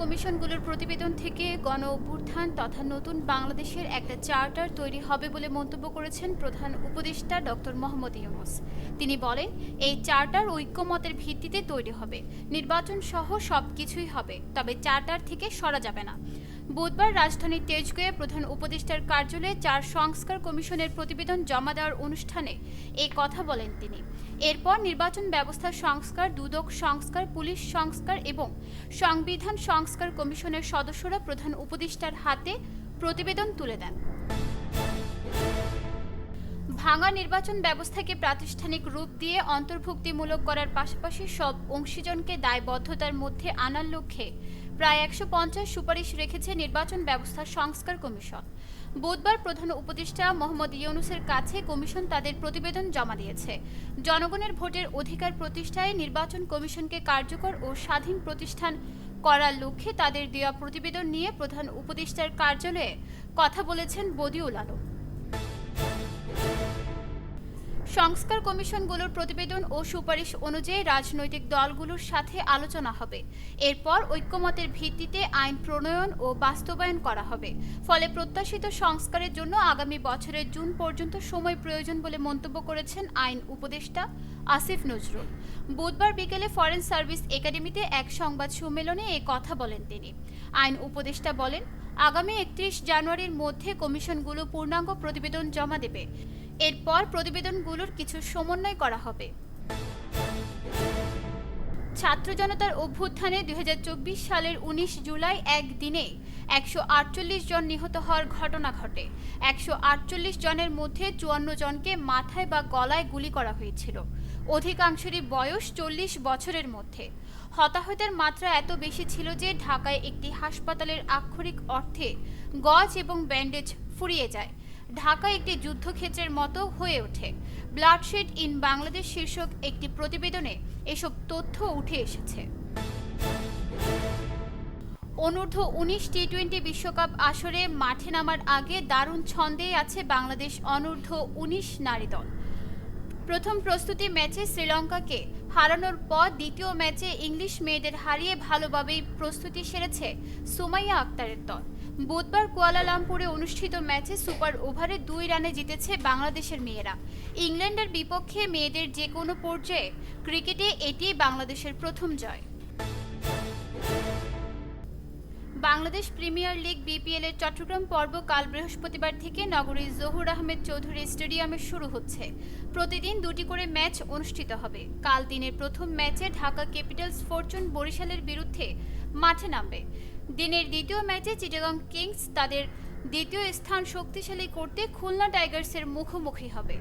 কমিশনগুলোর প্রতিবেদন থেকে গণ অভ্যুত্থান তথা নতুন বাংলাদেশের একটা চার্টার তৈরি হবে বলে মন্তব্য করেছেন প্রধান উপদেষ্টা ডক্টর মোহাম্মদ ইউনুস। তিনি বলেন, এই চার্টার ঐক্যমতের ভিত্তিতে তৈরি হবে। নির্বাচন সহ সব কিছুই হবে, তবে চার্টার থেকে সরা যাবে না। বুধবার রাজধানীর তেজগুয়ে প্রধান উপদেষ্টার কার্যালয়ে চার সংস্কার কমিশনের প্রতিবেদন জমা দেওয়ার অনুষ্ঠানে এই কথা বলেন তিনি। এরপর নির্বাচন ব্যবস্থা সংস্কার, দুদক সংস্কার, পুলিশ সংস্কার এবং সংবিধান সংস্কার কমিশনের সদস্যরা প্রধান উপদেষ্টার হাতে প্রতিবেদন তুলে দেন। ভাঙা নির্বাচন ব্যবস্থাকে প্রাতিষ্ঠানিক রূপ দিয়ে অন্তর্ভুক্তিমূলক করার পাশাপাশি সব অংশীজনকে দায়বদ্ধতার মধ্যে আনার লক্ষ্যে প্রায় একশো পঞ্চাশ সুপারিশ রেখেছে নির্বাচন ব্যবস্থা সংস্কার কমিশন। বুধবার প্রধান উপদেষ্টা মোহাম্মদ ইউনুসের কাছে কমিশন তাদের প্রতিবেদন জমা দিয়েছে। জনগণের ভোটের অধিকার প্রতিষ্ঠায় নির্বাচন কমিশনকে কার্যকর ও স্বাধীন প্রতিষ্ঠান করার লক্ষ্যে তাদের দেওয়া প্রতিবেদন নিয়ে প্রধান উপদেষ্টার কার্যালয়ে কথা বলেছেন বদিউল আলম। সংস্কার কমিশনগুলোর প্রতিবেদন ও সুপারিশ অনুযায়ী রাজনৈতিক দলগুলোর সাথে আলোচনা হবে। এরপর ঐক্যমতের ভিত্তিতে আইন প্রণয়ন ও বাস্তবায়ন করা হবে। ফলে প্রত্যাশিত সংস্কারের জন্য আগামী বছরের জুন পর্যন্ত সময় প্রয়োজন বলে মন্তব্য করেছেন আইন উপদেষ্টা আসিফ নজরুল। বুধবার বিকেলে ফরেন সার্ভিস একাডেমিতে এক সংবাদ সম্মেলনে এ কথা বলেন তিনি। আইন উপদেষ্টা বলেন, আগামী একত্রিশ জানুয়ারির মধ্যে কমিশনগুলো পূর্ণাঙ্গ প্রতিবেদন জমা দেবে। এরপর প্রতিবেদনগুলোর কিছু সমন্বয় করা হবে। ছাত্র জনতার অভ্যুত্থানে দু হাজার চব্বিশ সালের ১৯ জুলাই একদিনে একশো আটচল্লিশ জন নিহত হওয়ার ঘটনা ঘটে। একশো আটচল্লিশ জনের মধ্যে চুয়ান্ন জনকে মাথায় বা গলায় গুলি করা হয়েছিল। অধিকাংশেরই বয়স চল্লিশ বছরের মধ্যে। হতাহতের মাত্রা এত বেশি ছিল যে ঢাকায় একটি হাসপাতালের আক্ষরিক অর্থে গজ এবং ব্যান্ডেজ ফুরিয়ে যায়। ঢাকা একটি যুদ্ধক্ষেত্রের মতো হয়ে ওঠে। ব্লাডশেড ইন বাংলাদেশ শীর্ষক একটি প্রতিবেদনে এসব তথ্য উঠে এসেছে। অনূর্ধ্ব উনিশ টি টোয়েন্টি বিশ্বকাপ আসরে মাঠে নামার আগে দারুণ ছন্দেই আছে বাংলাদেশ অনূর্ধ্ব উনিশ নারী দল। প্রথম প্রস্তুতি ম্যাচে শ্রীলঙ্কাকে হারানোর পর দ্বিতীয় ম্যাচে ইংলিশ মেয়েদের হারিয়ে ভালোভাবেই প্রস্তুতি সেরেছে সুমাইয়া আক্তারের দল। বুধবার কুয়ালালামপুরে অনুষ্ঠিত ম্যাচে সুপার ওভারে দুই রানে জিতেছে বাংলাদেশের মেয়েরা। ইংল্যান্ডের বিপক্ষে মেয়েদের যে কোনো পর্যায়ে ক্রিকেটে এটিই বাংলাদেশের প্রথম জয়। বাংলাদেশ প্রিমিয়ার লিগ বিপিএল এর চট্টগ্রাম পর্ব কাল বৃহস্পতিবার থেকে নগরীর জহুর আহমেদ চৌধুরী স্টেডিয়ামে শুরু হচ্ছে। প্রতিদিন দুটি করে ম্যাচ অনুষ্ঠিত হবে। কাল দিনের প্রথম ম্যাচে ঢাকা ক্যাপিটালস ফরচুন বরিশালের বিরুদ্ধে মাঠে নামবে। দিনের দ্বিতীয় ম্যাচে চিটাগং কিংস তাদের দ্বিতীয় স্থান শক্তিশালী করতে খুলনা টাইগার্সের মুখোমুখি হবে।